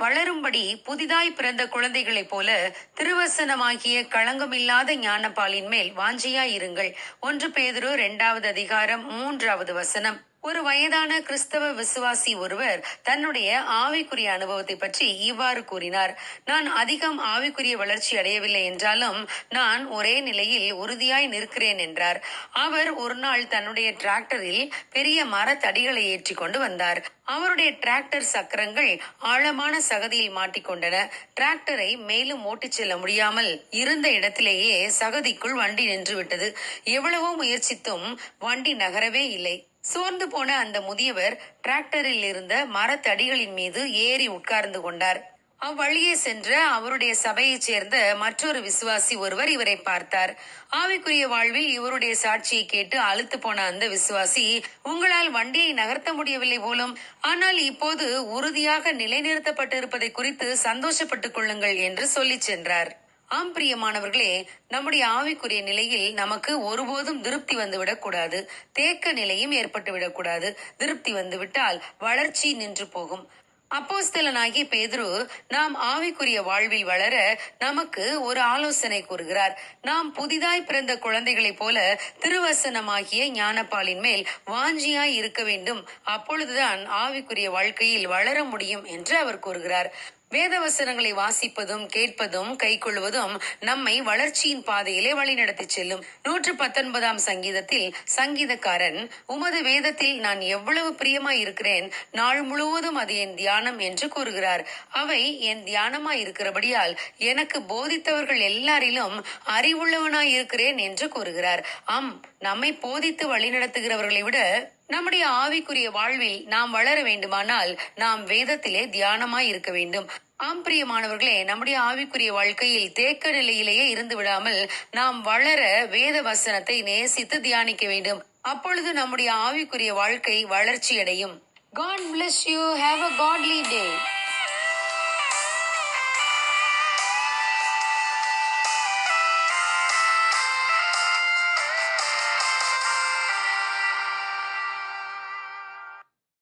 வளரும்படி புதிதாய் பிறந்த குழந்தைகளைப் போல திருவசனமாகிய களங்கமில்லாத ஞானப்பாலின் மேல் வாஞ்சியாய் இருங்கள் ஒன்று பேதுரு இரண்டாவது அதிகாரம் மூன்றாவது வசனம். ஒரு வயதான கிறிஸ்தவ விசுவாசி ஒருவர் தன்னுடைய ஆவிக்குரிய அனுபவத்தை பற்றி இவ்வாறு கூறினார். நான் அதிகம் ஆவிக்குரிய வளர்ச்சி அடையவில்லை என்றாலும் நான் ஒரே நிலையில் உறுதியாய் நிற்கிறேன் என்றார். அவர் ஒரு நாள் தன்னுடைய டிராக்டரில் பெரிய மரத்தடிகளை ஏற்றி கொண்டு வந்தார். அவருடைய டிராக்டர் சக்கரங்கள் ஆழமான சகதியில் மாட்டிக்கொண்டன டிராக்டரை மேலும் ஓட்டிச் செல்ல முடியாமல் இருந்த இடத்திலேயே சகதிக்குள் வண்டி நின்றுவிட்டது. எவ்வளவோ முயற்சித்தும் வண்டி நகரவே இல்லை. சோர்ந்து போன அந்த முதியவர் டிராக்டரில் இருந்த மரத்தடிகளின் மீது ஏறி உட்கார்ந்து கொண்டார். அவ்வழியே சென்ற அவருடைய சபையைச் சேர்ந்த மற்றொரு விசுவாசி ஒருவர் இவரை பார்த்தார். ஆவிக்குரிய வாழ்வில் இவருடைய சாட்சியை கேட்டு அழுத்து போன அந்த விசுவாசி உங்களால் வண்டியை நகர்த்த முடியவில்லை போலும் ஆனால் இப்போது உறுதியாக நிலைநிறுத்தப்பட்டிருப்பதை குறித்து சந்தோஷப்பட்டுக் கொள்ளுங்கள் என்று சொல்லிச் சென்றார். ஆம் பிரியமானவர்களே நம்முடைய ஆவிக்குரிய நிலையில் நமக்கு ஒருபோதும் திருப்தி வந்துவிடக்கூடாது தேக்க நிலையும் ஏற்பட்டு விடக்கூடாது திருப்தி வந்துவிட்டால் வளர்ச்சி நின்று போகும். அப்போஸ்தலனாகிய பேதுரு நாம் ஆவிக்குரிய வாழ்வில் வளர நமக்கு ஒரு ஆலோசனை கூறுகிறார். நாம் புதிதாய் பிறந்த குழந்தைகளைப் போல திருவசனமாகிய ஞானப்பாலின் மேல் வாஞ்சியாய் இருக்க வேண்டும். அப்பொழுதுதான் ஆவிக்குரிய வாழ்க்கையில் வளர முடியும் என்று அவர் கூறுகிறார். வேதவசனங்களை வாசிப்பதும் கேட்பதும் கைக்கொள்வதும் நம்மை வளர்ச்சியின் பாதையிலே வழிநடத்தி செல்லும். நூற்று பத்தொன்பதாம் சங்கீதத்தில் சங்கீதக்காரன் உமது வேதத்தில் நான் எவ்வளவு பிரியமாய் இருக்கிறேன் நாள் முழுவதும் அது என் தியானம் என்று கூறுகிறார். அவை என் தியானமாய் இருக்கிறபடியால் எனக்கு போதித்தவர்கள் எல்லாரிலும் அறிவுள்ளவனாய் இருக்கிறேன் என்று கூறுகிறார். ஆம் நம்மை போதித்து வழிநடத்துகிறவர்களை விட நம்முடைய ஆவிக்குரிய வாழ்வில் நாம் வளர வேண்டுமானால் நாம் வேதத்திலே தியானமாய் இருக்க வேண்டும். ஆம் பிரியமானவர்களே நம்முடைய ஆவிக்குரிய வாழ்க்கையில் தேக்க நிலையிலேயே இருந்து விடாமல் நாம் வளர வேத வசனத்தை நேசித்து தியானிக்க வேண்டும். அப்பொழுது நம்முடைய ஆவிக்குரிய வாழ்க்கை வளர்ச்சி அடையும் God bless you have a godly day